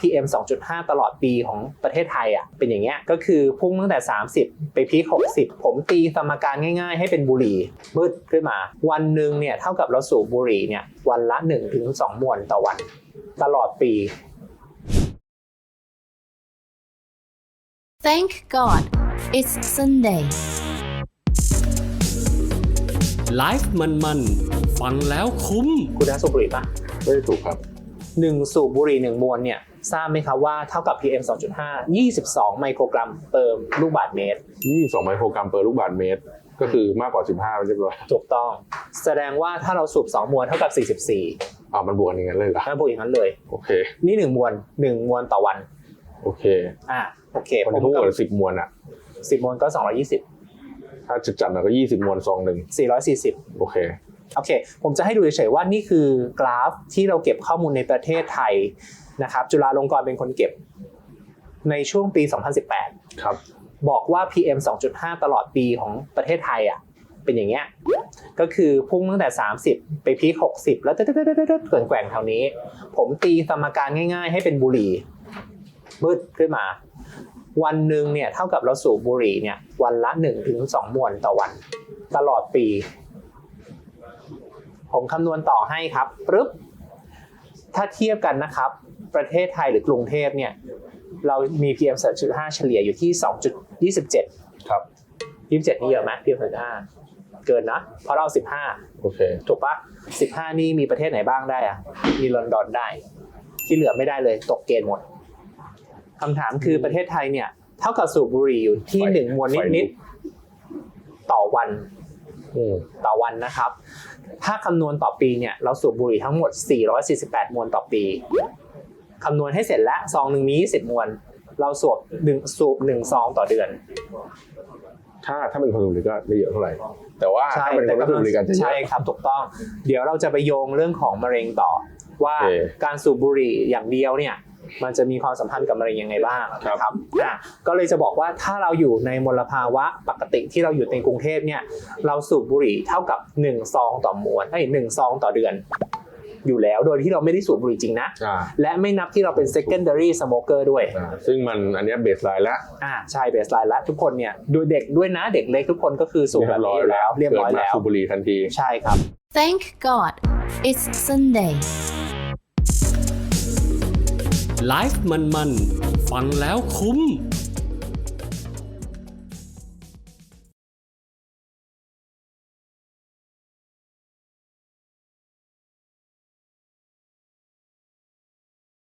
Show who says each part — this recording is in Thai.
Speaker 1: PM 2.5 ตลอดปีของประเทศไทยอะเป็นอย่างเงี้ยก็คือพุ่งตั้งแต่ 30 ไปพีค60 ผมตีสมการง่ายๆ ให้เป็นบุหรี่มืดขึ้นมา วันหนึ่งเนี่ยเท่ากับเราสูบบุหรี่เนี่ยวันละ 1-2 มวนต่อวัน ตลอดปี
Speaker 2: Thank God it's Sunday
Speaker 3: ไลฟ์มันๆฟังแล้วคุ้ม
Speaker 1: คุณน้าสูบบุหรี่ปะ
Speaker 4: ไม่ได้ถูกครับ
Speaker 1: หนึ่งสูบบุหรี่หนึ่งมวนเนี่ย ทราบไหมครับว่าเท่ากับ PM 2.5 22 ไมโครกรัมเติมลูกบาศก์เมตร
Speaker 4: 22 ไมโครกรัมเปอร์ลูกบาศก์เมตร ก็คือมากกว่า 15เรียบร้อย
Speaker 1: ถูกต้อง แสดงว่าถ้าเราสูบ 2 มวนเท่ากับ 44
Speaker 4: อ่ามันบวกอย่างนั้นเลยเหรอ
Speaker 1: ถ้าบวกอย่างนั้นเลย
Speaker 4: โอเค
Speaker 1: นี่ 1 มวน1มวนต่อวัน
Speaker 4: โอเค
Speaker 1: อ่าโอเค
Speaker 4: คน
Speaker 1: ผม
Speaker 4: ทั้งหม
Speaker 1: ก็
Speaker 4: ดสิบมวนอะ
Speaker 1: 10 มวนก็ 220
Speaker 4: ถ้าจะจัดหน่อยก็ 20 มวนซองหนึ่ง
Speaker 1: 440
Speaker 4: โอเค
Speaker 1: โอเค ผมจะให้ดูเฉยๆว่านี่คือกราฟที่เราเก็บข้อมูลในประเทศไทยนะครับ จุฬาลงกรณ์เป็นคนเก็บในช่วงปี 2018
Speaker 4: ครับ
Speaker 1: บอกว่า PM 2.5 ตลอดปีของประเทศไทยอะเป็นอย่างเงี้ย ก็คือพุ่งตั้งแต่ 30 ไปพีค60 แล้วเด็ดๆๆๆๆแกว่งๆแถวนี้ ผมตีสมการง่าย ๆ ให้เป็นบุหรี่มืดขึ้นมา วันหนึ่งเนี่ยเท่ากับเราสูบบุหรี่เนี่ยวันละ 1-2 มวนต่อวัน ตลอดปี ผมคำนวณต่อให้ครับปึ๊บถ้าเทียบกันนะครับ ประเทศไทยหรือกรุงเทพเนี่ย เรามี PM 2.5 เฉลี่ยอยู่ที่ 2.27
Speaker 4: ครับ
Speaker 1: 27 นี่เยอะไหม PM 2.5 เกินนะ เพราะเรา
Speaker 4: โอเค
Speaker 1: 15ถูกปะ15 นี่มีประเทศไหนบ้างได้อะมีลอนดอนได้ ที่เหลือไม่ได้เลย ตกเกณฑ์หมดคำถามคือประเทศไทยเนี่ย เท่ากับสูบบุหรี่อยู่ที่
Speaker 4: ไฟ
Speaker 1: หนึ่งมวน
Speaker 4: ไฟลุ
Speaker 1: นิด
Speaker 4: ก
Speaker 1: ๆต่อวัน
Speaker 4: อืม
Speaker 1: ต่อวันนะครับ ถ้าคำนวณต่อปีเนี่ยเราสูบบุหรี่ทั้งหมด 448 มวนต่อปีคำนวณให้เสร็จแล้วซองหนึ่งมี20มวน เราสูบหนึ่งสูบหนึ่งซองต่อเดือน
Speaker 4: ถ้าถ้าเป็นคนสูบบุหรี่ก็ไม่เยอะเท่าไหร่ แต่ว่าถ้าเป็นคนไม่สูบบุหรี่กันจะเย
Speaker 1: ใช่
Speaker 4: อะ
Speaker 1: ครับถูกต้อง เดี๋ยวเราจะไปโยงเรื่องของมะเร็งต่อ ว่า
Speaker 4: โอเค
Speaker 1: การสูบบุหรี่อย่างเดียวเนี่ย มันจะมีความสัมพันธ์กับมะเร็งยังไงบ้าง
Speaker 4: ครับ
Speaker 1: นะครับอะก็เลยจะบอกว่าถ้าเราอยู่ในมลภาวะปกติที่เราอยู่ในกรุงเทพเนี่ยเราสูบบุหรี่เท่ากับ1ซองต่อมวนไอ้ยหนึ่งซองต่อเดือนอยู่แล้วโดยที่เราไม่ได้สูบบุหรี่จริงนะ
Speaker 4: อ่า
Speaker 1: และไม่นับที่เราเป็น secondary smoker ด้วย
Speaker 4: อ่าซึ่งมันอันเนี้เบสไลน์แล้ว
Speaker 1: อ่าใช่เบสไลน์แล้วทุกคนเนี่ยดูเด็กด้วยนะเด็กเล็กทุกคนก็คือสูบแบบนี้อยู่แล้ว เรียบร้อย
Speaker 4: กิดมา
Speaker 1: แล้ว
Speaker 4: สูบบุหรี่ทันที
Speaker 1: ใช่ครับ
Speaker 2: Thank God it's Sunday
Speaker 3: ไลฟ์มันๆ ฟังแล้วคุ้ม